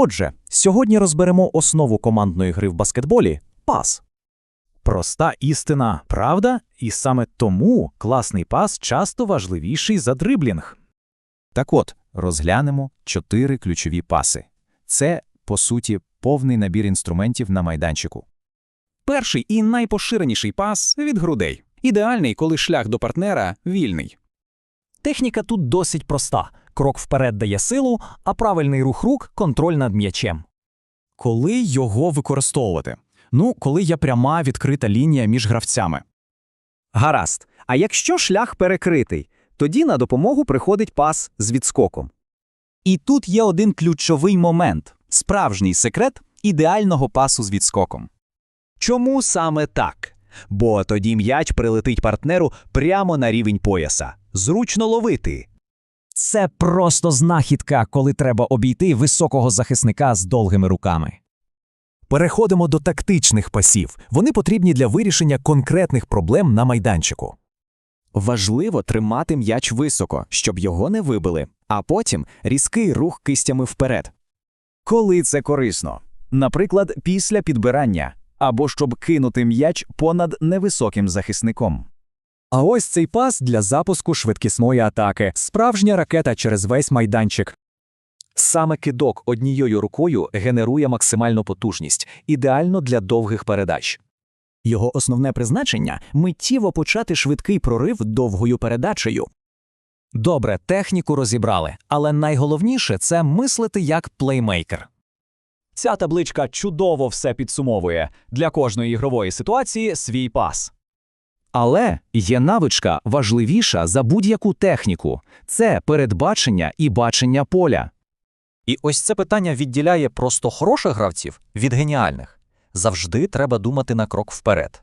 Отже, сьогодні розберемо основу командної гри в баскетболі пас. Проста істина, правда? І саме тому класний пас часто важливіший за дриблінг. Так от, розглянемо чотири ключові паси. Це, по суті, повний набір інструментів на майданчику. Перший і найпоширеніший пас від грудей. Ідеальний, коли шлях до партнера вільний. Техніка тут досить проста. Крок вперед дає силу, а правильний рух рук контроль над м'ячем. Коли його використовувати? Ну, коли є пряма відкрита лінія між гравцями. Гаразд. А якщо шлях перекритий, тоді на допомогу приходить пас з відскоком. І тут є один ключовий момент справжній секрет ідеального пасу з відскоком. Чому саме так? Бо тоді м'яч прилетить партнеру прямо на рівень пояса. Зручно ловити. Це просто знахідка, коли треба обійти високого захисника з довгими руками. Переходимо до тактичних пасів. Вони потрібні для вирішення конкретних проблем на майданчику. Важливо тримати м'яч високо, щоб його не вибили, а потім різкий рух кистями вперед. Коли це корисно? Наприклад, після підбирання або щоб кинути м'яч понад невисоким захисником. А ось цей пас для запуску швидкісної атаки. Справжня ракета через весь майданчик. Саме кидок однією рукою генерує максимальну потужність, ідеально для довгих передач. Його основне призначення миттєво почати швидкий прорив довгою передачею. Добре, техніку розібрали, але найголовніше це мислити як плеймейкер. Ця табличка чудово все підсумовує для кожної ігрової ситуації свій пас. Але є навичка важливіша за будь-яку техніку це передбачення і бачення поля. І ось це питання відділяє просто хороших гравців від геніальних. Завжди треба думати на крок вперед.